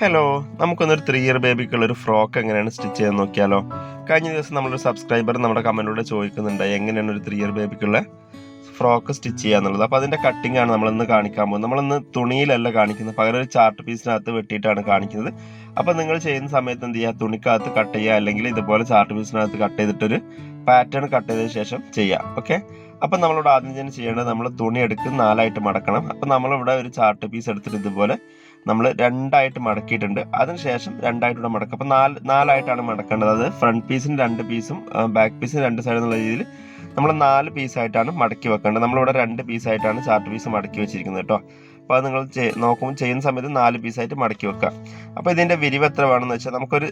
Hello നമുക്കൊന്നൊരു three year ബേബിക്കുള്ള ഒരു ഫ്രോക്ക് എങ്ങനെയാണ് സ്റ്റിച്ച് ചെയ്യാൻ നോക്കിയാലോ? കഴിഞ്ഞ ദിവസം നമ്മളൊരു സബ്സ്ക്രൈബർ നമ്മുടെ കമന്റിലൂടെ ചോദിക്കുന്നുണ്ട് എങ്ങനെയാണ് ഒരു ത്രീ ഇയർ ബേബിക്കുള്ള ഫ്രോക്ക് സ്റ്റിച്ച് ചെയ്യാന്നുള്ളത് അപ്പോൾ അതിന്റെ കട്ടിംഗ് ആണ് നമ്മളിന്ന് കാണിക്കാൻ പോകുന്നത്. നമ്മളിന്ന് തുണിയിലല്ല കാണിക്കുന്നത്. പകരം ഒരു ചാർട്ട് പീസിനകത്ത് വെട്ടിയിട്ടാണ് കാണിക്കുന്നത്. അപ്പോൾ നിങ്ങൾ ചെയ്യുന്ന സമയത്ത് എന്ത് ചെയ്യുക? തുണിക്കകത്ത് കട്ട് ചെയ്യുക അല്ലെങ്കിൽ ഇതുപോലെ ചാർട്ട് പീസിനകത്ത് കട്ട് ചെയ്തിട്ടൊരു പാറ്റേൺ കട്ട് ചെയ്തതിന് ശേഷം ചെയ്യുക. ഓക്കെ അപ്പം നമ്മളിവിടെ ആദ്യം തന്നെ ചെയ്യേണ്ടത് നമ്മൾ തുണി എടുത്ത് നാലായിട്ട് മടക്കണം. അപ്പം നമ്മളിവിടെ ഒരു ചാർട്ട് പീസ് എടുത്തിട്ട് ഇതുപോലെ നമ്മൾ രണ്ടായിട്ട് മടക്കിയിട്ടുണ്ട്. അതിനുശേഷം രണ്ടായിട്ടൂടെ മടക്കുക. അപ്പം നാല് നാലായിട്ടാണ് മടക്കേണ്ടത്. അത് ഫ്രണ്ട് പീസിന് രണ്ട് പീസും ബാക്ക് പീസിന് രണ്ട് സൈഡ് എന്നുള്ള രീതിയിൽ നമ്മൾ നാല് പീസായിട്ടാണ് മടക്കി വെക്കേണ്ടത്. നമ്മളിവിടെ രണ്ട് പീസായിട്ടാണ് ചാർട്ട് പീസ് മടക്കി വെച്ചിരിക്കുന്നത് കേട്ടോ. അപ്പോൾ അത് നിങ്ങൾ നോക്കുമ്പോൾ ചെയ്യുന്ന സമയത്ത് നാല് പീസായിട്ട് മടക്കി വെക്കുക. അപ്പോൾ ഇതിന്റെ വിരിവ് എത്ര വേണമെന്ന് വെച്ചാൽ നമുക്കൊരു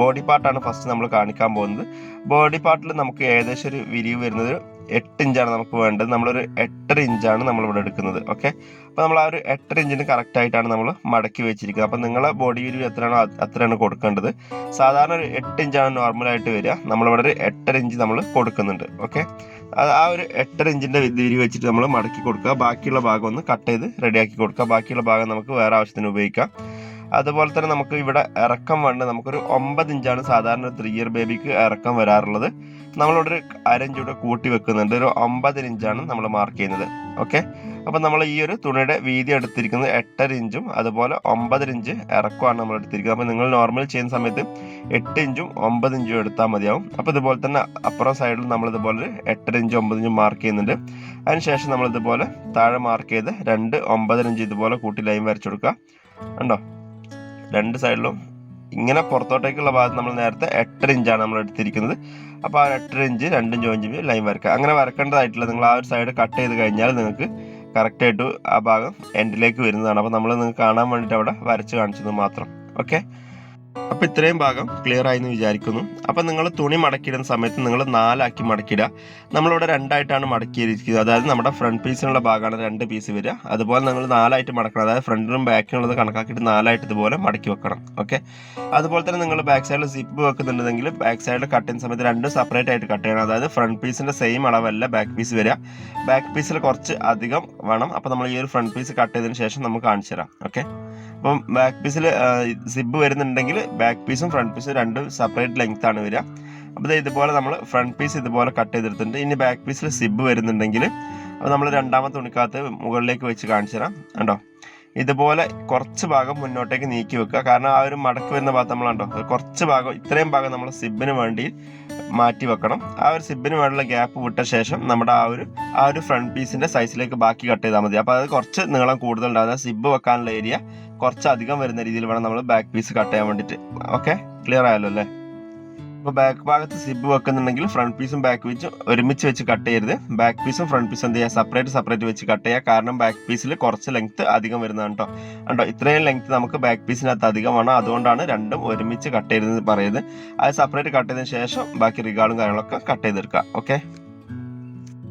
ബോഡി പാർട്ടാണ് ഫസ്റ്റ് നമ്മൾ കാണിക്കാൻ പോകുന്നത്. ബോഡി പാർട്ടിൽ നമുക്ക് ഏകദേശം ഒരു വിരിവ് വരുന്നത് എട്ട് ഇഞ്ചാണ് നമുക്ക് വേണ്ടത്. നമ്മളൊരു എട്ടര ഇഞ്ചാണ് നമ്മളിവിടെ എടുക്കുന്നത്. ഓക്കെ അപ്പോൾ നമ്മൾ ആ ഒരു എട്ടര ഇഞ്ചിന് കറക്റ്റ് ആയിട്ടാണ് നമ്മൾ മടക്കി വെച്ചിരിക്കുന്നത്. അപ്പോൾ നിങ്ങളെ ബോഡി വിരിവ് എത്രയാണോ അത്രയാണ് കൊടുക്കേണ്ടത്. സാധാരണ ഒരു എട്ട് ഇഞ്ചാണ് നോർമലായിട്ട് വരിക. നമ്മളിവിടെ ഒരു എട്ടര ഇഞ്ച് നമ്മൾ കൊടുക്കുന്നുണ്ട്. ഓക്കെ ആ ഒരു എട്ടര ഇഞ്ചിന്റെ വിരി വെച്ചിട്ട് നമ്മൾ മടക്കി കൊടുക്കുക. ബാക്കിയുള്ള ഭാഗം ഒന്ന് കട്ട് ചെയ്ത് റെഡിയാക്കി കൊടുക്കുക. ബാക്കിയുള്ള ഭാഗം നമുക്ക് വേറെ ആവശ്യത്തിന് ഉപയോഗിക്കാം. അതുപോലെ തന്നെ നമുക്ക് ഇവിടെ ഇറക്കം വേണ്ട നമുക്കൊരു ഒമ്പത് ഇഞ്ചാണ് സാധാരണ ത്രീ ഇയർ ബേബിക്ക് ഇറക്കം വരാറുള്ളത്. നമ്മളിവിടെ ഒരു അരഞ്ച് അരഞ്ചൂടെ കൂട്ടി വെക്കുന്നുണ്ട്. ഒരു ഒമ്പത് ഇഞ്ചാണ് നമ്മൾ മാർക്ക് ചെയ്യുന്നത്. ഓക്കെ അപ്പം നമ്മൾ ഈ ഒരു തുണിയുടെ വീതി എടുത്തിരിക്കുന്നത് എട്ടര ഇഞ്ചും അതുപോലെ ഒമ്പതര ഇഞ്ച് ഇറക്കമാണ് നമ്മൾ എടുത്തിരിക്കുന്നത്. അപ്പോൾ നിങ്ങൾ നോർമൽ ചെയ്യുന്ന സമയത്ത് എട്ട് ഇഞ്ചും ഒമ്പത് ഇഞ്ചും എടുത്താൽ മതിയാവും. അപ്പോൾ ഇതുപോലെ തന്നെ അപ്പുറം സൈഡിൽ നമ്മൾ ഇതുപോലെ എട്ടര ഇഞ്ചും ഒമ്പത് ഇഞ്ചും മാർക്ക് ചെയ്യുന്നുണ്ട്. അതിനുശേഷം നമ്മൾ ഇതുപോലെ താഴെ മാർക്ക് ചെയ്ത് രണ്ട് ഒമ്പതര ഇഞ്ച് ഇതുപോലെ കൂട്ടി ലൈൻ വരച്ചു കൊടുക്കുക. കണ്ടോ? രണ്ട് സൈഡിലും ഇങ്ങനെ പുറത്തോട്ടേക്കുള്ള ഭാഗത്ത് നമ്മൾ നേരത്തെ എട്ടര ഇഞ്ചാണ് നമ്മൾ എടുത്തിരിക്കുന്നത്. അപ്പോൾ ആ എട്ടര ഇഞ്ച് രണ്ടും ജോയിൻ ലൈൻ വരക്കുക. അങ്ങനെ വരക്കേണ്ടതായിട്ടില്ല നിങ്ങൾ ആ ഒരു സൈഡ് കട്ട് ചെയ്ത് കഴിഞ്ഞാൽ നിങ്ങൾക്ക് കറക്റ്റായിട്ട് ആ ഭാഗം എൻഡിലേക്ക് വരുന്നതാണ്. അപ്പോൾ നമ്മൾ നിങ്ങൾക്ക് കാണാൻ വേണ്ടിയിട്ട് അവിടെ വരച്ച് കാണിച്ചത് മാത്രം. ഓക്കെ അപ്പോൾ ഇത്രയും ഭാഗം ക്ലിയർ ആയി എന്ന് വിചാരിക്കുന്നു. അപ്പോൾ നിങ്ങൾ തുണി മടക്കിയിടുന്ന സമയത്ത് നിങ്ങൾ നാലാക്കി മടക്കിയിടുക. നമ്മളിവിടെ രണ്ടായിട്ടാണ് മടക്കിയിരിക്കുന്നത്. അതായത് നമ്മുടെ ഫ്രണ്ട് പീസിനുള്ള ഭാഗമാണ് രണ്ട് പീസ് വരിക. അതുപോലെ നിങ്ങൾ നാലായിട്ട് മടക്കണം. അതായത് ഫ്രണ്ടിലും ബാക്കിനുള്ളത് കണക്കാക്കിയിട്ട് നാലായിട്ട് ഇതുപോലെ മടക്കി വെക്കണം. ഓക്കെ അതുപോലെ തന്നെ നിങ്ങൾ ബാക്ക് സൈഡിൽ സിപ്പ് വെക്കുന്നുണ്ടെങ്കിൽ ബാക്ക് സൈഡിൽ കട്ട് ചെയ്യുന്ന സമയത്ത് രണ്ട് സെപ്പറേറ്റ് ആയിട്ട് കട്ട് ചെയ്യണം. അതായത് ഫ്രണ്ട് പീസിന്റെ സെയിം അളവല്ല ബാക്ക് പീസ് വരിക. ബാക്ക് പീസിൽ കുറച്ച് അധികം വേണം. അപ്പോൾ നമ്മൾ ഈ ഒരു ഫ്രണ്ട് പീസ് കട്ട് ചെയ്തതിന് ശേഷം നമുക്ക് കാണിച്ചു തരാം ഓക്കെ അപ്പം ബാക്ക് പീസിൽ സിബ് വരുന്നുണ്ടെങ്കിൽ ബാക്ക് പീസും ഫ്രണ്ട് പീസും രണ്ട് സെപ്പറേറ്റ് ലെങ്ത് ആണ് വരിക. അപ്പോൾ ഇതുപോലെ നമ്മൾ ഫ്രണ്ട് പീസ് ഇതുപോലെ കട്ട് ചെയ്തെടുത്തിട്ടുണ്ട്. ഇനി ബാക്ക് പീസിൽ സിബ് വരുന്നുണ്ടെങ്കിൽ അപ്പോൾ നമ്മൾ രണ്ടാമത്തെ തുണിക്കകത്ത് മുകളിലേക്ക് വെച്ച് കാണിച്ചു തരാം. കണ്ടോ? ഇതുപോലെ കുറച്ച് ഭാഗം മുന്നോട്ടേക്ക് നീക്കി വെക്കുക. കാരണം ആ ഒരു മടക്ക് വരുന്ന ഭാഗത്ത് നമ്മളുണ്ടോ കുറച്ച് ഭാഗം ഇത്രയും ഭാഗം നമ്മൾ സിബിന് വേണ്ടി മാറ്റി വെക്കണം. ആ ഒരു സിബിന് വേണ്ടിയുള്ള ഗ്യാപ്പ് വിട്ട ശേഷം നമ്മുടെ ആ ഒരു ആ ഒരു ഫ്രണ്ട് പീസിന്റെ സൈസിലേക്ക് ബാക്കി കട്ട് ചെയ്താൽ മതി. അപ്പോൾ അത് കുറച്ച് നീളം കൂടുതലുണ്ടാകും. അതായത് സിബ് വെക്കാനുള്ള ഏരിയ കുറച്ച് അധികം വരുന്ന രീതിയിൽ വേണം നമ്മൾ ബാക്ക് പീസ് കട്ട് ചെയ്യാൻ വേണ്ടിയിട്ട്. ഓക്കെ ക്ലിയർ ആയല്ലോ അല്ലേ? അപ്പോൾ ബാക്ക് ഭാഗത്ത് സിബ് വെക്കുന്നുണ്ടെങ്കിൽ ഫ്രണ്ട് പീസും ബാക്ക് പീസും ഒരുമിച്ച് വെച്ച് കട്ട് ചെയ്യരുത്. ബാക്ക് പീസും ഫ്രണ്ട് പീസും എന്ത് ചെയ്യുക സെപ്പറേറ്റ് സെപ്പറേറ്റ് വെച്ച് കട്ട് ചെയ്യുക കാരണം ബാക്ക് പീസിൽ കുറച്ച് ലെങ്ത് അധികം വരുന്നതാണ് കേട്ടോ കണ്ടോ? ഇത്രയും ലെങ്ത് നമുക്ക് ബാക്ക് പീസിനകത്ത് അധികം വേണം അതുകൊണ്ടാണ് രണ്ടും ഒരുമിച്ച് കട്ട് ചെയ്തെന്ന് പറയുന്നത്. അത് സെപ്പറേറ്റ് കട്ട് ചെയ്തതിന് ശേഷം ബാക്കി റിഗാളും കാര്യങ്ങളൊക്കെ കട്ട് ചെയ്തെടുക്കുക. ഓക്കെ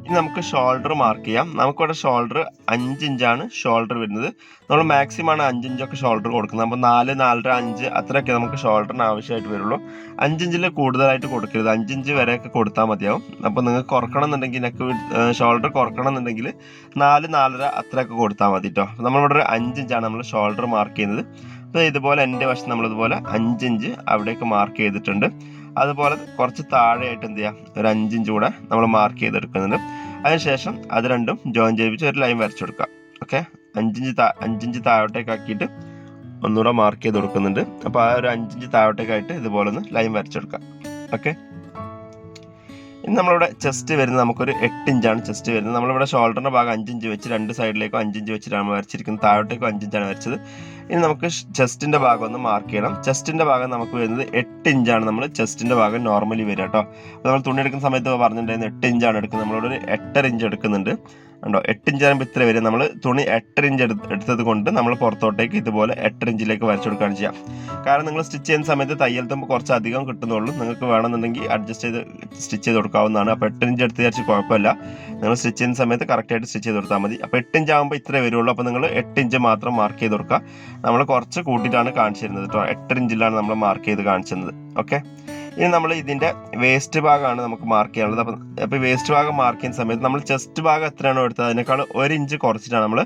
ഇനി നമുക്ക് ഷോൾഡർ മാർക്ക് ചെയ്യാം. നമുക്കിവിടെ ഷോൾഡർ അഞ്ച് ഇഞ്ചാണ് ഷോൾഡർ വരുന്നത്. നമ്മൾ മാക്സിമം ആണ് അഞ്ച് ഇഞ്ചൊക്കെ ഷോൾഡർ കൊടുക്കുന്നത്. അപ്പോൾ നാല് നാലര അഞ്ച് അത്രയൊക്കെ നമുക്ക് ഷോൾഡറിന് ആവശ്യമായിട്ട് വരുള്ളൂ. അഞ്ചിഞ്ചിൽ കൂടുതലായിട്ട് കൊടുക്കരുത്. അഞ്ചിഞ്ച് വരെയൊക്കെ കൊടുത്താൽ മതിയാവും. അപ്പോൾ നിങ്ങൾക്ക് കുറക്കണം എന്നുണ്ടെങ്കിൽ നെക്ക് ഷോൾഡർ കുറക്കണം എന്നുണ്ടെങ്കിൽ നാല് നാലര അത്രയൊക്കെ കൊടുത്താൽ മതി കേട്ടോ നമ്മളിവിടെ ഒരു അഞ്ചിഞ്ചാണ് നമ്മൾ ഷോൾഡർ മാർക്ക് ചെയ്യുന്നത്. അപ്പോൾ ഇതുപോലെ എന്റെ വശം നമ്മളിതുപോലെ അഞ്ചിഞ്ച് അവിടെയൊക്കെ മാർക്ക് ചെയ്തിട്ടുണ്ട്. അതുപോലെ കുറച്ച് താഴെയായിട്ട് എന്ത് ചെയ്യാം? ഒരു അഞ്ചിഞ്ച് കൂടെ നമ്മൾ മാർക്ക് ചെയ്തെടുക്കുന്നുണ്ട്. അതിനുശേഷം അത് രണ്ടും ജോയിൻ ചെയ്യിപ്പിച്ച് ഒരു ലൈൻ വരച്ചു കൊടുക്കാം ഓക്കെ അഞ്ചിഞ്ച് താ അഞ്ചിഞ്ച് താഴോട്ടേക്ക് ആക്കിയിട്ട് ഒന്നുകൂടെ മാർക്ക് ചെയ്ത് കൊടുക്കുന്നുണ്ട്. അപ്പോൾ ആ ഒരു അഞ്ചിഞ്ച് താഴോട്ടേക്കായിട്ട് ഇതുപോലെ ഒന്ന് ലൈൻ വരച്ചെടുക്കാം ഓക്കെ ഇനി നമ്മളിവിടെ ചെസ്റ്റ് വരുന്നത് നമുക്കൊരു എട്ട് ഇഞ്ചാണ് ചെസ്റ്റ് വരുന്നത്. നമ്മളിവിടെ ഷോൾഡറിന്റെ ഭാഗം അഞ്ചിഞ്ച് വെച്ച് രണ്ട് സൈഡിലേക്കും അഞ്ചിഞ്ച് വെച്ചിട്ടാണ് വരച്ചിരിക്കുന്നത്. താഴോട്ടേക്കും അഞ്ചിഞ്ചാണ് വരച്ചത്. ഇനി നമുക്ക് ചെസ്റ്റിന്റെ ഭാഗം ഒന്ന് മാർക്ക് ചെയ്യണം. ചെസ്റ്റിന്റെ ഭാഗം നമുക്ക് വരുന്നത് എട്ട് ഇഞ്ചാണ് നമ്മൾ ചെസ്റ്റിന്റെ ഭാഗം നോർമലി വരിക കേട്ടോ അപ്പോൾ നമ്മൾ തുണി എടുക്കുന്ന സമയത്ത് പറഞ്ഞിട്ടുണ്ടായിരുന്നു എട്ട് ഇഞ്ചാണ് എടുക്കുന്നത്. നമ്മളോട് ഒരു എട്ടര ഇഞ്ച് എടുക്കുന്നുണ്ട്. ഉണ്ടോ എട്ട് ഇഞ്ച് ആകുമ്പോൾ ഇത്ര വരെ. നമ്മൾ തുണി എട്ടര ഇഞ്ച് എടുത്തത് കൊണ്ട് നമ്മൾ പുറത്തോട്ടേക്ക് ഇതുപോലെ എട്ടര ഇഞ്ചിലേക്ക് വരച്ചു കൊടുക്കുകയാണ് ചെയ്യാം. കാരണം നിങ്ങൾ സ്റ്റിച്ച് ചെയ്യുന്ന സമയത്ത് തയ്യൽ തുമ്പ് കുറച്ച് അധികം കിട്ടുന്നുള്ളൂ. നിങ്ങൾക്ക് വേണമെന്നുണ്ടെങ്കിൽ അഡ്ജസ്റ്റ് ചെയ്ത് സ്റ്റിച്ച് ചെയ്ത് കൊടുക്കാവുന്നതാണ്. അപ്പോൾ എട്ട് ഇഞ്ച് എടുത്ത് വിചാരിച്ച് കുഴപ്പമില്ല. നിങ്ങൾ സ്റ്റിച്ച് ചെയ്യുന്ന സമയത്ത് കറക്റ്റായിട്ട് സ്റ്റിച്ച് ചെയ്ത് കൊടുത്താൽ മതി. അപ്പോൾ എട്ട് ഇഞ്ച് ആകുമ്പോൾ ഇത്രേ വരുള്ളൂ. അപ്പോൾ നിങ്ങൾ എട്ട് ഇഞ്ച് മാത്രം മാർക്ക് ചെയ്ത് കൊടുക്കുക. നമ്മൾ കുറച്ച് കൂട്ടിയിട്ടാണ് കാണിച്ചു തരുന്നത് കേട്ടോ എട്ട് ഇഞ്ചിലാണ് നമ്മൾ മാർക്ക് ചെയ്ത് കാണിച്ചിരുന്നത്. ഓക്കെ ഇനി നമ്മൾ ഇതിന്റെ വേസ്റ്റ് ഭാഗമാണ് നമുക്ക് മാർക്ക് ചെയ്യാനുള്ളത്. അപ്പം അപ്പോൾ വേസ്റ്റ് ഭാഗം മാർക്ക് ചെയ്യുന്ന സമയത്ത് നമ്മൾ ചെസ്റ്റ് ഭാഗം എത്രയാണോ എടുത്തത്? അതിനേക്കാൾ ഒരു ഇഞ്ച് കുറച്ചിട്ടാണ് നമ്മൾ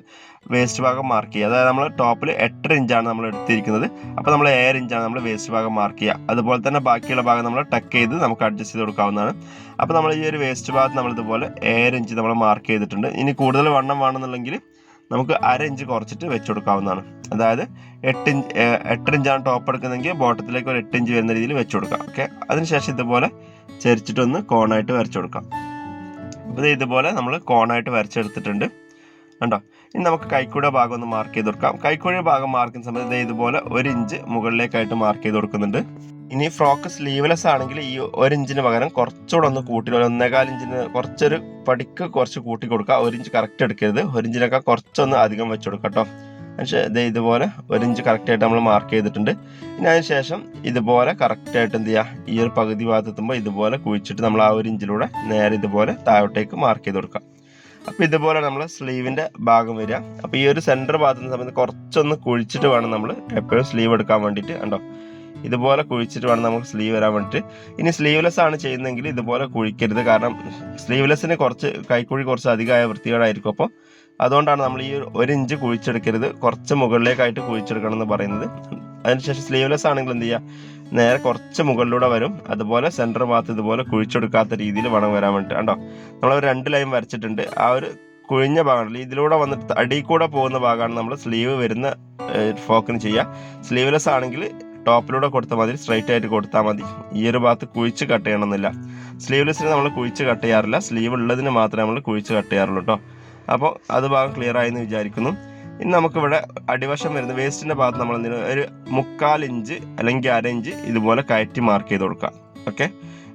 വേസ്റ്റ് ഭാഗം മാർക്ക് ചെയ്യുക. അതായത് നമ്മൾ ടോപ്പിൽ എട്ടര ഇഞ്ചാണ് നമ്മൾ എടുത്തിരിക്കുന്നത്. അപ്പോൾ നമ്മൾ ഏഴ് ഇഞ്ചാണ് നമ്മൾ വേസ്റ്റ് ഭാഗം മാർക്ക് ചെയ്യുക. അതുപോലെ തന്നെ ബാക്കിയുള്ള ഭാഗം നമ്മൾ ടക്ക് ചെയ്ത് നമുക്ക് അഡ്ജസ്റ്റ് ചെയ്ത് കൊടുക്കാവുന്നതാണ്. അപ്പോൾ നമ്മൾ ഈ ഒരു വേസ്റ്റ് ഭാഗത്ത് നമ്മൾ ഇതുപോലെ ഏഴ് ഇഞ്ച് നമ്മൾ മാർക്ക് ചെയ്തിട്ടുണ്ട്. ഇനി കൂടുതൽ വണ്ണം വേണമെന്നുണ്ടെങ്കിൽ നമുക്ക് അര ഇഞ്ച് കുറച്ചിട്ട് വെച്ച് കൊടുക്കാവുന്നതാണ് അതായത് എട്ട് ഇഞ്ച് എട്ട് ഇഞ്ചാണ് ടോപ്പ് എടുക്കുന്നതെങ്കിൽ ബോട്ടത്തിലേക്ക് ഒരു എട്ട് ഇഞ്ച് വരുന്ന രീതിയിൽ വെച്ച് കൊടുക്കാം ഓക്കെ അതിനുശേഷം ഇതുപോലെ ചെരിച്ചിട്ടൊന്ന് കോണായിട്ട് വരച്ചു കൊടുക്കാം അപ്പോൾ ഇതുപോലെ നമ്മൾ കോണായിട്ട് വരച്ചെടുത്തിട്ടുണ്ട്. കണ്ടോ? ഇനി നമുക്ക് കൈക്കൂടെ ഭാഗം ഒന്ന് മാർക്ക് ചെയ്ത് കൊടുക്കാം. കൈക്കൂടെ ഭാഗം മാർക്ക് ചെയ്യുന്ന സമയത്ത് ഇതുപോലെ ഒരു ഇഞ്ച് മുകളിലേക്കായിട്ട് മാർക്ക് ചെയ്ത് കൊടുക്കുന്നുണ്ട്. ഇനി ഫ്രോക്ക് സ്ലീവ്ലെസ് ആണെങ്കിൽ ഈ ഒരു ഇഞ്ചിന് പകരം കുറച്ചുകൂടെ ഒന്ന് കൂട്ടി ഒന്നേകാൽ ഇഞ്ചിന് കുറച്ചൊരു പടിക്ക് കുറച്ച് കൂട്ടി കൊടുക്കുക ഒരു ഇഞ്ച് കറക്റ്റ് എടുക്കരുത്. ഒരു ഇഞ്ചിനൊക്കെ കുറച്ചൊന്ന് അധികം വെച്ച് കൊടുക്കാം കേട്ടോ. പക്ഷേ ഇത് ഇതുപോലെ ഒരു ഇഞ്ച് കറക്റ്റായിട്ട് നമ്മൾ മാർക്ക് ചെയ്തിട്ടുണ്ട്. ഇനി അതിന് ശേഷം ഇതുപോലെ കറക്റ്റായിട്ട് എന്ത് ചെയ്യുക ഈ ഒരു പകുതി ഭാഗത്ത് എത്തുമ്പോൾ ഇതുപോലെ കുഴിച്ചിട്ട് നമ്മൾ ആ ഒരു ഇഞ്ചിലൂടെ നേരെ ഇതുപോലെ താഴോട്ടേക്ക് മാർക്ക് ചെയ്ത് കൊടുക്കാം. അപ്പോൾ ഇതുപോലെ നമ്മൾ സ്ലീവിന്റെ ഭാഗം വരിക. അപ്പോൾ ഈ ഒരു സെന്റർ ഭാഗത്തുന്ന സമയത്ത് കുറച്ചൊന്ന് കുഴിച്ചിട്ട് വേണം നമ്മൾ എപ്പോഴും സ്ലീവ് എടുക്കാൻ വേണ്ടിയിട്ട് കണ്ടോ? ഇതുപോലെ കുഴിച്ചിട്ട് വേണം നമുക്ക് സ്ലീവ് വരാൻ വേണ്ടിയിട്ട്. ഇനി സ്ലീവ്ലെസ് ആണ് ചെയ്യുന്നതെങ്കിൽ ഇതുപോലെ കുഴിക്കരുത്. കാരണം സ്ലീവ്ലെസ്സിന് കുറച്ച് കൈക്കുഴി കുറച്ച് അധികമായ വൃത്തികേടായിരിക്കും. അപ്പോൾ അതുകൊണ്ടാണ് നമ്മൾ ഈ ഒരു ഇഞ്ച് കുഴിച്ചെടുക്കരുത്. കുറച്ച് മുകളിലേക്കായിട്ട് കുഴിച്ചെടുക്കണം എന്ന് പറയുന്നത്. അതിനുശേഷം സ്ലീവ്ലെസ് ആണെങ്കിൽ എന്ത് ചെയ്യുക? നേരെ കുറച്ച് മുകളിലൂടെ വരും. അതുപോലെ സെന്റർ ഭാഗത്ത് ഇതുപോലെ കുഴിച്ചെടുക്കാത്ത രീതിയിൽ വേണം വരാൻ വേണ്ടിയിട്ട് കണ്ടോ? നമ്മൾ രണ്ട് ലൈൻ വരച്ചിട്ടുണ്ട്. ആ ഒരു കുഴിഞ്ഞ ഭാഗമാണല്ലോ ഇതിലൂടെ വന്നിട്ട് അടിയിൽ കൂടെ പോകുന്ന ഭാഗമാണ് നമ്മൾ സ്ലീവ് വരുന്ന ഫോക്കിന് ചെയ്യുക. സ്ലീവ്ലെസ് ആണെങ്കിൽ ടോപ്പിലൂടെ കൊടുത്താൽ മതി സ്ട്രൈറ്റ് ആയിട്ട് കൊടുത്താൽ മതി. ഈ ഒരു ഭാഗത്ത് കുഴിച്ച് കട്ട് ചെയ്യണമെന്നില്ല. സ്ലീവ്ലെസ്സിന് നമ്മൾ കുഴിച്ച് കട്ട് ചെയ്യാറില്ല. സ്ലീവ് ഉള്ളതിന് മാത്രമേ നമ്മൾ കുഴിച്ച് കട്ട് ചെയ്യാറുള്ളൂ കേട്ടോ അപ്പോൾ അത് ഭാഗം ക്ലിയർ ആയെന്ന് വിചാരിക്കുന്നു. ഇനി നമുക്കിവിടെ അടിവശം വരുന്ന വേസ്റ്റിന്റെ ഭാഗത്ത് നമ്മൾ എന്തിനു ഒരു മുക്കാൽ ഇഞ്ച് അല്ലെങ്കിൽ അര ഇഞ്ച് ഇതുപോലെ കയറ്റി മാർക്ക് ചെയ്ത് കൊടുക്കാം. ഓക്കെ?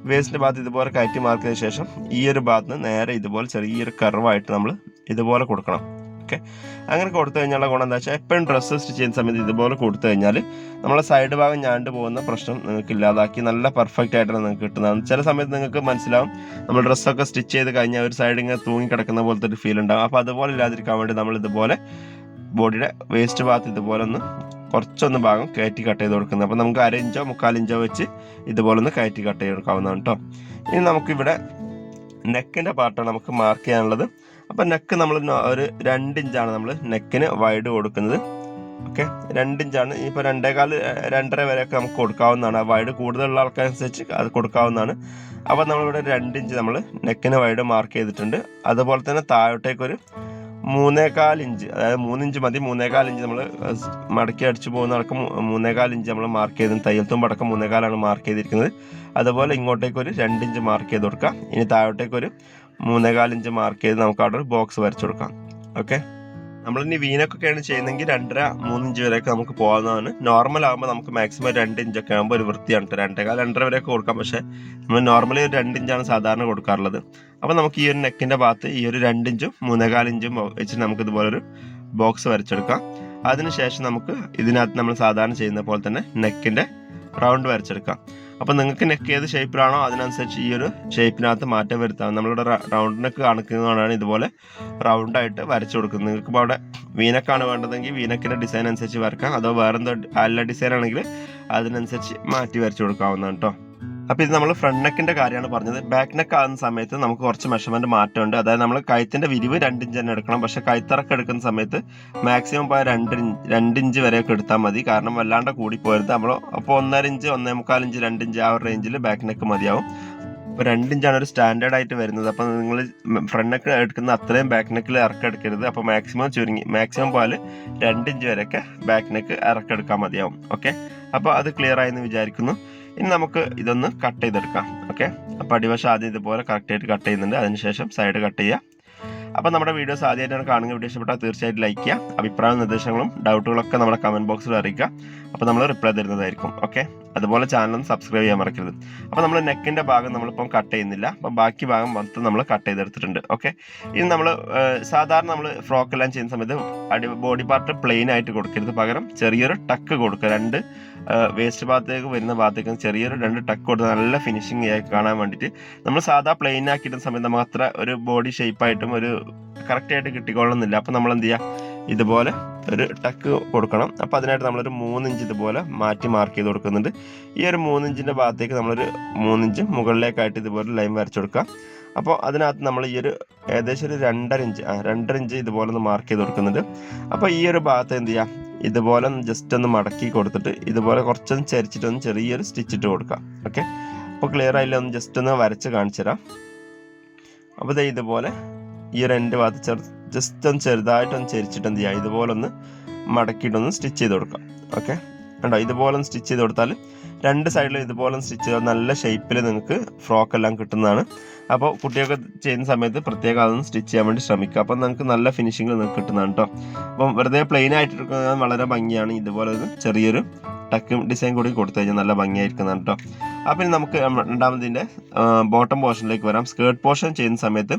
വേസ്റ്റിന്റെ ഭാഗത്ത് ഇതുപോലെ കയറ്റി മാർക്ക് ചെയ്ത ശേഷം ഈ ഒരു ഭാഗത്ത് നിന്ന് നേരെ ഇതുപോലെ ചെറിയൊരു കർവായിട്ട് നമ്മൾ ഇതുപോലെ കൊടുക്കണം. ഓക്കെ? അങ്ങനെ കൊടുത്തു കഴിഞ്ഞാലുള്ള ഗുണം എന്താ വെച്ചാൽ എപ്പോഴും ഡ്രസ്സ് സ്റ്റിച്ച് ചെയ്യുന്ന സമയത്ത് ഇതുപോലെ കൊടുത്തു കഴിഞ്ഞാൽ നമ്മളെ സൈഡ് ഭാഗം ഞാണ്ട് പോകുന്ന പ്രശ്നം നിങ്ങൾക്ക് ഇല്ലാതാക്കി നല്ല പെർഫെക്റ്റ് ആയിട്ടാണ് നിങ്ങൾക്ക് കിട്ടുന്നതാണ് ചില സമയത്ത് നിങ്ങൾക്ക് മനസ്സിലാവും നമ്മൾ ഡ്രസ്സൊക്കെ സ്റ്റിച്ച് ചെയ്ത് കഴിഞ്ഞാൽ ഒരു സൈഡ് ഇങ്ങനെ തൂങ്ങി കിടക്കുന്ന പോലത്തെ ഒരു ഫീൽ ഉണ്ടാകും അപ്പോൾ അതുപോലെ ഇല്ലാതിരിക്കാൻ വേണ്ടി നമ്മൾ ഇതുപോലെ ബോഡിയുടെ വേസ്റ്റ് ഭാഗത്ത് ഇതുപോലെ ഒന്ന് കുറച്ചൊന്ന് ഭാഗം കയറ്റി കട്ട് ചെയ്ത് കൊടുക്കുന്നത്. അപ്പോൾ നമുക്ക് അര ഇഞ്ചോ മുക്കാൽ ഇഞ്ചോ വെച്ച് ഇതുപോലെ ഒന്ന് കയറ്റി കട്ട് ചെയ്ത് കൊടുക്കാവുന്നതാണ് കേട്ടോ ഇനി നമുക്കിവിടെ നെക്കിന്റെ പാർട്ടാണ് നമുക്ക് മാർക്ക് ചെയ്യാനുള്ളത്. അപ്പോൾ നെക്ക് നമ്മൾ ഒരു രണ്ട് ഇഞ്ചാണ് നമ്മൾ നെക്കിന് വൈഡ് കൊടുക്കുന്നത്. ഓക്കെ രണ്ട് ഇഞ്ചാണ്. ഇപ്പോൾ രണ്ടേകാൽ രണ്ടര വരെയൊക്കെ നമുക്ക് കൊടുക്കാവുന്നതാണ്. വൈഡ് കൂടുതലുള്ള ആൾക്കനുസരിച്ച് അത് കൊടുക്കാവുന്നതാണ്. അപ്പോൾ നമ്മളിവിടെ രണ്ട് ഇഞ്ച് നമ്മൾ നെക്കിന് വൈഡ് മാർക്ക് ചെയ്തിട്ടുണ്ട്. അതുപോലെ തന്നെ താഴോട്ടേക്കൊരു മൂന്നേകാൽ ഇഞ്ച് അതായത് മൂന്നിഞ്ച് മതി മൂന്നേകാൽ ഇഞ്ച് നമ്മൾ മടക്കി അടിച്ചു പോകുന്ന അടക്കം മൂന്നേകാൽ ഇഞ്ച് നമ്മൾ മാർക്ക് ചെയ്ത് തയ്യൽ തുമ്പ് അടക്കം മൂന്നേകാലാണ് മാർക്ക് ചെയ്തിരിക്കുന്നത്. അതുപോലെ ഇങ്ങോട്ടേക്ക് ഒരു രണ്ട് ഇഞ്ച് മാർക്ക് ചെയ്ത് കൊടുക്കാം. ഇനി താഴോട്ടേക്ക് ഒരു മൂന്നേകാൽ ഇഞ്ച് മാർക്ക് ചെയ്ത് നമുക്ക് അവിടെ ഒരു ബോക്സ് വരച്ചു കൊടുക്കാം. ഓക്കെ നമ്മളിനി വീനൊക്കെയാണ് ചെയ്യുന്നതെങ്കിൽ രണ്ടര മൂന്നിഞ്ച് വരെയൊക്കെ നമുക്ക് പോകാവുന്നതാണ്. നോർമൽ ആകുമ്പോൾ നമുക്ക് മാക്സിമം രണ്ട് ഇഞ്ചൊക്കെ ആകുമ്പോൾ ഒരു വൃത്തിയാണ് രണ്ടേകാൽ രണ്ടര വരെയൊക്കെ കൊടുക്കാം. പക്ഷേ നമ്മൾ നോർമലി ഒരു രണ്ട് ഇഞ്ചാണ് സാധാരണ കൊടുക്കാറുള്ളത്. അപ്പോൾ നമുക്ക് ഈ ഒരു നെക്കിന്റെ ഭാഗത്ത് ഈ ഒരു രണ്ട് ഇഞ്ചും മൂന്നേകാൽ ഇഞ്ചും വെച്ചിട്ട് നമുക്ക് ഇതുപോലെ ഒരു ബോക്സ് വരച്ചെടുക്കാം അതിനുശേഷം നമുക്ക് ഇതിനകത്ത് നമ്മൾ സാധാരണ ചെയ്യുന്ന പോലെ തന്നെ നെക്കിന്റെ റൗണ്ട് വരച്ചെടുക്കാം. അപ്പോൾ നിങ്ങൾക്ക് നെക്ക് ഏത് ഷേപ്പിലാണോ അതിനനുസരിച്ച് ഈ ഒരു ഷേപ്പിനകത്ത് മാറ്റം വരുത്താം. നമ്മളിവിടെ റൗണ്ട് നെക്ക് കാണിക്കുന്നതാണ് ഇതുപോലെ റൗണ്ടായിട്ട് വരച്ചു കൊടുക്കുന്നത്. നിങ്ങൾക്ക് ഇപ്പോൾ അവിടെ വീനക്കാണ് വേണ്ടതെങ്കിൽ വീനക്കിന്റെ ഡിസൈൻ അനുസരിച്ച് വരക്കാം. അതോ വേറെന്തോ അല്ല ഡിസൈൻ ആണെങ്കിൽ അതിനനുസരിച്ച് മാറ്റി വരച്ചു കൊടുക്കാവുന്നതാണ് കേട്ടോ അപ്പോൾ ഇത് നമ്മൾ ഫ്രണ്ട് നെക്കിന്റെ കാര്യമാണ് പറഞ്ഞത്. ബാക്ക് നെക്ക് ആകുന്ന സമയത്ത് നമുക്ക് കുറച്ച് മെഷർമെന്റ് മാറ്റമുണ്ട്. അതായത് നമ്മൾ കഴുത്തിന്റെ വിരിവ് രണ്ട് ഇഞ്ച് തന്നെ എടുക്കണം. പക്ഷെ കൈത്തറക്ക് എടുക്കുന്ന സമയത്ത് മാക്സിമം പോയ രണ്ട് ഇഞ്ച് രണ്ട് ഇഞ്ച് വരെയൊക്കെ എടുത്താൽ മതി. കാരണം വല്ലാണ്ട് കൂടി പോരുത് നമ്മൾ അപ്പോൾ ഒന്നര ഇഞ്ച് ഒന്നേ മുക്കാൽ ഇഞ്ച് രണ്ട് ഇഞ്ച് ആ ഒരു റേഞ്ചിൽ ബാക്ക് നെക്ക് മതിയാവും. അപ്പോൾ രണ്ട് ഇഞ്ചാണ് ഒരു സ്റ്റാൻഡേർഡ് ആയിട്ട് വരുന്നത്. അപ്പോൾ നിങ്ങൾ ഫ്രണ്ട് നെക്ക് എടുക്കുന്ന അത്രയും ബാക്ക് നെക്കിൽ ഇറക്കെടുക്കരുത് അപ്പോൾ മാക്സിമം ചുരുങ്ങി മാക്സിമം പോലെ രണ്ട് ഇഞ്ച് വരെയൊക്കെ ബാക്ക് നെക്ക് ഇറക്കെടുക്കാൻ മതിയാവും. ഓക്കെ അപ്പോൾ അത് ക്ലിയർ ആയെന്ന് വിചാരിക്കുന്നു. ഇനി നമുക്ക് ഇതൊന്ന് കട്ട് ചെയ്തെടുക്കാം ഓക്കെ അപ്പോൾ അടിവശം ആദ്യം ഇതുപോലെ കറക്റ്റായിട്ട് കട്ട് ചെയ്യുന്നുണ്ട്. അതിനുശേഷം സൈഡ് കട്ട് ചെയ്യുക. അപ്പോൾ നമ്മുടെ വീഡിയോസ് ആദ്യമായിട്ടാണ് കാണുന്നത്. വീഡിയോ ഇഷ്ടപ്പെട്ടാൽ തീർച്ചയായിട്ടും ലൈക്ക് ചെയ്യുക. അഭിപ്രായ നിർദ്ദേശങ്ങളും ഡൗട്ടുകളൊക്കെ നമ്മുടെ കമന്റ് ബോക്സിൽ അറിയിക്കുക. അപ്പോൾ നമ്മൾ റിപ്ലൈ തരുന്നതായിരിക്കും ഓക്കെ അതുപോലെ ചാനൽ സബ്സ്ക്രൈബ് ചെയ്യാൻ മറക്കരുത്. അപ്പോൾ നമ്മൾ നെക്കിന്റെ ഭാഗം നമ്മളിപ്പം കട്ട് ചെയ്യുന്നില്ല. അപ്പോൾ ബാക്കി ഭാഗം മൊത്തം നമ്മൾ കട്ട് ചെയ്തെടുത്തിട്ടുണ്ട് ഓക്കെ ഇനി നമ്മൾ സാധാരണ നമ്മൾ ഫ്രോക്ക് എല്ലാം ചെയ്യുന്ന സമയത്ത് അടി ബോഡി പാർട്ട് പ്ലെയിൻ ആയിട്ട് കൊടുക്കരുത്. പകരം ചെറിയൊരു ടക്ക് കൊടുക്കുക. രണ്ട് വേസ്റ്റ് ഭാഗത്തേക്ക് വരുന്ന ഭാഗത്തേക്ക് ചെറിയൊരു രണ്ട് ടക്ക് കൊടുത്ത് നല്ല ഫിനിഷിങ് ആയി കാണാൻ വേണ്ടിയിട്ട് നമ്മൾ സാധാ പ്ലെയിൻ ആക്കിയിട്ട സമയത്ത് നമുക്ക് അത്ര ഒരു ബോഡി ഷേപ്പായിട്ടും ഒരു കറക്റ്റ് ആയിട്ട് കിട്ടിക്കൊള്ളുന്നില്ല. അപ്പോൾ നമ്മൾ എന്ത് ചെയ്യുക ഇതുപോലെ ഒരു ടക്ക് കൊടുക്കണം. അപ്പോൾ അതിനായിട്ട് നമ്മളൊരു മൂന്നിഞ്ച് ഇതുപോലെ മാറ്റി മാർക്ക് ചെയ്ത് കൊടുക്കുന്നുണ്ട്. ഈ ഒരു മൂന്നിഞ്ചിന്റെ ഭാഗത്തേക്ക് നമ്മളൊരു മൂന്നിഞ്ച് മുകളിലേക്കായിട്ട് ഇതുപോലെ ലൈൻ വരച്ചു കൊടുക്കുക. അപ്പോൾ അതിനകത്ത് നമ്മൾ ഈ ഒരു ഏകദേശം ഒരു രണ്ടര ഇഞ്ച് ആ രണ്ടര ഇഞ്ച് ഇതുപോലെ ഒന്ന് മാർക്ക് ചെയ്ത് കൊടുക്കുന്നുണ്ട്. അപ്പോൾ ഈ ഒരു ഭാഗത്ത് എന്ത് ചെയ്യുക ഇതുപോലെ ഒന്ന് ജസ്റ്റ് ഒന്ന് മടക്കി കൊടുത്തിട്ട് ഇതുപോലെ കുറച്ചൊന്ന് ചരിച്ചിട്ടൊന്ന് ചെറിയൊരു സ്റ്റിച്ച് ഇട്ട് കൊടുക്കുക ഓക്കെ അപ്പോൾ ക്ലിയർ ആയില്ല? ഒന്ന് ജസ്റ്റ് ഒന്ന് വരച്ച് കാണിച്ചു തരാം. അപ്പോൾ ദേ ഇതുപോലെ ഈ ഒരു എന്റെ ഭാഗത്ത് ചെറു ജസ്റ്റ് ഒന്ന് ചെറുതായിട്ടൊന്ന് ചരിച്ചിട്ട് എന്ത് ചെയ്യുക ഇതുപോലെ ഒന്ന് മടക്കിയിട്ടൊന്ന് സ്റ്റിച്ച് ചെയ്ത് കൊടുക്കാം. ഓക്കെ കണ്ടോ? ഇതുപോലെ ഒന്ന് സ്റ്റിച്ച് ചെയ്ത് കൊടുത്താൽ രണ്ട് സൈഡിലും ഇതുപോലെ സ്റ്റിച്ച് നല്ല ഷേപ്പിൽ നിങ്ങൾക്ക് ഫ്രോക്ക് എല്ലാം കിട്ടുന്നതാണ്. അപ്പോൾ കുട്ടിയൊക്കെ ചെയ്യുന്ന സമയത്ത് പ്രത്യേകം അതൊന്ന് സ്റ്റിച്ച് ചെയ്യാൻ വേണ്ടി ശ്രമിക്കുക. അപ്പോൾ നിങ്ങൾക്ക് നല്ല ഫിനിഷിങ്ങിൽ നിങ്ങൾക്ക് കിട്ടുന്നതാണ് കേട്ടോ അപ്പം വെറുതെ പ്ലെയിൻ ആയിട്ട് വളരെ ഭംഗിയാണ്. ഇതുപോലെ ഒരു ചെറിയൊരു ടക്കും ഡിസൈൻ കൂടി കൊടുത്തു കഴിഞ്ഞാൽ നല്ല ഭംഗിയായിരിക്കുന്നതാണ് കേട്ടോ അപ്പോൾ ഇനി നമുക്ക് രണ്ടാമതിന്റെ ബോട്ടം പോർഷനിലേക്ക് വരാം. സ്കേർട്ട് പോർഷൻ ചെയ്യുന്ന സമയത്ത്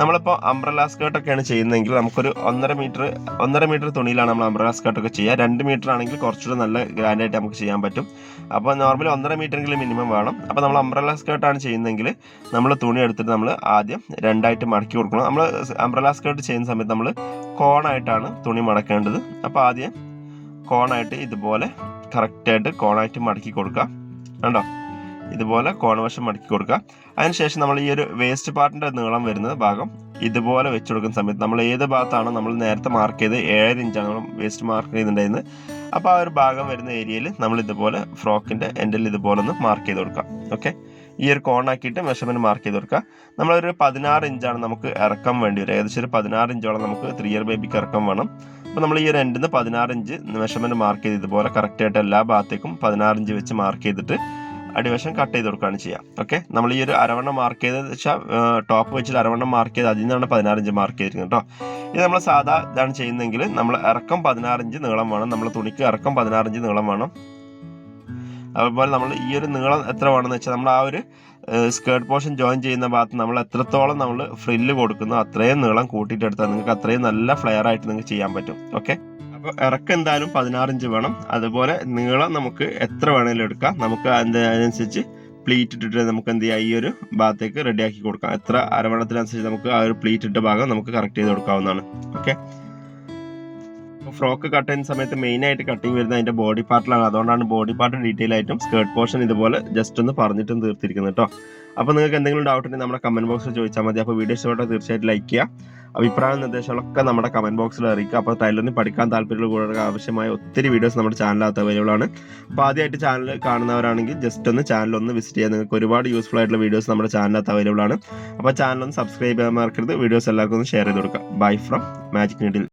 നമ്മളിപ്പോൾ അംബ്രല സ്കേർട്ടൊക്കെയാണ് ചെയ്യുന്നതെങ്കിൽ നമുക്കൊരു ഒന്നര മീറ്റർ ഒന്നര മീറ്റർ തുണിയിലാണ് നമ്മൾ അംബ്രല സ്കേർട്ടൊക്കെ ചെയ്യുക. രണ്ട് മീറ്റർ ആണെങ്കിൽ കുറച്ചുകൂടി നല്ല ഗ്രാൻഡായിട്ട് നമുക്ക് ചെയ്യാൻ പറ്റും. അപ്പോൾ നോർമലി ഒന്നര മീറ്ററെങ്കിലും മിനിമം വേണം. അപ്പോൾ നമ്മൾ അംബ്രല സ്കേർട്ടാണ് ചെയ്യുന്നതെങ്കിൽ നമ്മൾ തുണി എടുത്തിട്ട് നമ്മൾ ആദ്യം രണ്ടായിട്ട് മടക്കി കൊടുക്കണം. നമ്മൾ അംബ്രല സ്കേർട്ട് ചെയ്യുന്ന സമയത്ത് നമ്മൾ കോണായിട്ടാണ് തുണി മടക്കേണ്ടത്. അപ്പോൾ ആദ്യം കോണായിട്ട് ഇതുപോലെ കറക്റ്റായിട്ട് കോണായിട്ട് മടക്കി കൊടുക്കുക. കണ്ടോ? ഇതുപോലെ കോൺവശം മടക്കി കൊടുക്കുക. അതിനുശേഷം നമ്മൾ ഈ ഒരു വേസ്റ്റ് പാർട്ടിന്റെ നീളം വരുന്ന ഭാഗം ഇതുപോലെ വെച്ച് കൊടുക്കുന്ന സമയത്ത് നമ്മൾ ഏത് ഭാഗത്താണോ നമ്മൾ നേരത്തെ മാർക്ക് ചെയ്ത് ഏഴര ഇഞ്ചാണ് നമ്മൾ വേസ്റ്റ് മാർക്ക് ചെയ്തിട്ടുണ്ടായിരുന്നത്. അപ്പോൾ ആ ഒരു ഭാഗം വരുന്ന ഏരിയയിൽ നമ്മൾ ഇതുപോലെ ഫ്രോക്കിന്റെ എൻഡിൽ ഇതുപോലെ ഒന്ന് മാർക്ക് ചെയ്ത് കൊടുക്കാം ഓക്കെ ഈ ഒരു കോണാക്കിയിട്ട് മെഷർമെന്റ് മാർക്ക് ചെയ്ത് കൊടുക്കുക. നമ്മളൊരു പതിനാറ് ഇഞ്ചാണ് നമുക്ക് ഇറക്കം വേണ്ടി വരും ഏകദേശം ഒരു പതിനാറ് ഇഞ്ചോളം നമുക്ക് ത്രീ ഇയർ ബേബിക്ക് ഇറക്കം വേണം. അപ്പോൾ നമ്മൾ ഈ ഒരു എൻഡിൽ നിന്ന് പതിനാറ് ഇഞ്ച് മെഷർമെന്റ് മാർക്ക് ചെയ്ത് ഇതുപോലെ കറക്റ്റായിട്ട് എല്ലാ ഭാഗത്തേക്കും പതിനാറ് ഇഞ്ച് വെച്ച് മാർക്ക് ചെയ്തിട്ട് അടിവശം കട്ട് ചെയ്ത് കൊടുക്കുകയാണ് ചെയ്യുക. ഓക്കെ നമ്മൾ ഈ ഒരു അരവണ്ണം മാർക്ക് ചെയ്തതെന്ന് വെച്ചാൽ ടോപ്പ് വെച്ചിട്ട് അരവണ്ണം മാർക്ക് ചെയ്ത് അതിൽ നിന്നാണ് പതിനാറിഞ്ച് മാർക്ക് ചെയ്തിരിക്കുന്നത് കേട്ടോ ഇത് നമ്മൾ സാധാ ഇതാണ് ചെയ്യുന്നതെങ്കിൽ നമ്മൾ ഇറക്കം പതിനാറ് ഇഞ്ച് നീളം വേണം. നമ്മൾ തുണിക്ക് ഇറക്കം പതിനാറ് ഇഞ്ച് നീളം വേണം. അതുപോലെ നമ്മൾ ഈ ഒരു നീളം എത്ര വേണമെന്ന് വെച്ചാൽ നമ്മൾ ആ ഒരു സ്കേർട്ട് പോർഷൻ ജോയിൻ ചെയ്യുന്ന ഭാഗത്ത് നമ്മൾ എത്രത്തോളം നമ്മൾ ഫ്രില്ല് കൊടുക്കുന്നു അത്രയും നീളം കൂട്ടിയിട്ടെടുത്താൽ നിങ്ങൾക്ക് അത്രയും നല്ല ഫ്ലെയർ ആയിട്ട് നിങ്ങൾക്ക് ചെയ്യാൻ പറ്റും. ഓക്കെ ഇറക്കം എന്തായാലും പതിനാറ് ഇഞ്ച് വേണം. അതുപോലെ നീളം നമുക്ക് എത്ര വേണമെങ്കിലും എടുക്കാം. നമുക്ക് അതിന്റെ അതിനനുസരിച്ച് പ്ലീറ്റ് ഇട്ടിട്ട് നമുക്ക് എന്ത് ചെയ്യാം? ഈ ഒരു ഭാഗത്തേക്ക് റെഡിയാക്കി കൊടുക്കാം. എത്ര അരവണത്തിനനുസരിച്ച് നമുക്ക് ആ ഒരു പ്ലീറ്റ് ഇട്ട ഭാഗം നമുക്ക് കറക്റ്റ് ചെയ്ത് കൊടുക്കാവുന്നതാണ്. ഓക്കെ ഫ്രോക്ക് കട്ട് ചെയ്യുന്ന സമയത്ത് മെയിൻ ആയിട്ട് കട്ടിങ് വരുന്നത് അതിന്റെ ബോഡി പാർട്ടിലാണ് അതുകൊണ്ടാണ് ബോഡി പാർട്ട് ഡീറ്റെയിൽ ആയിട്ടും സ്കേർട്ട് പോർഷൻ ഇതുപോലെ ജസ്റ്റ് ഒന്ന് പറഞ്ഞിട്ടും തീർത്തിരിക്കുന്നത് കേട്ടോ. അപ്പോൾ നിങ്ങൾക്ക് എന്തെങ്കിലും ഡൗട്ട് ഉണ്ടെങ്കിൽ നമ്മുടെ കമന്റ് ബോക്സിൽ ചോദിച്ചാൽ മതി. അപ്പോൾ വീഡിയോ ഇഷ്ടപ്പെട്ടാൽ തീർച്ചയായിട്ടും ലൈക്ക് ചെയ്യുക. അഭിപ്രായ നിർദ്ദേശങ്ങളൊക്കെ നമ്മുടെ കമന്റ് ബോക്സിൽ അറിയിക്കുക. അപ്പോൾ ടൈലറിന് പഠിക്കാൻ താല്പര്യമുള്ള ആവശ്യമായ ഒത്തിരി വീഡിയോസ് നമ്മുടെ ചാനലിനകത്ത് അവൈലബിൾ ആണ്. അപ്പോൾ ആദ്യമായിട്ട് ചാനൽ കാണുന്നവരാണെങ്കിൽ ജസ്റ്റ് ഒന്ന് ചാനൽ ഒന്ന് വിസിറ്റ് ചെയ്യാൻ നിങ്ങൾക്ക് ഒരുപാട് യൂസ്ഫുൾ ആയിട്ടുള്ള വീഡിയോസ് നമ്മുടെ ചാനലിനകത്ത് അവൈലബിൾ ആണ്. അപ്പോൾ ചാനൽ ഒന്ന് സബ്സ്ക്രൈബ് ചെയ്യാൻ മറക്കരുത്. വീഡിയോസ് എല്ലാവർക്കും ഒന്ന് ഷെയർ ചെയ്ത് കൊടുക്കുക. Bye from magic needle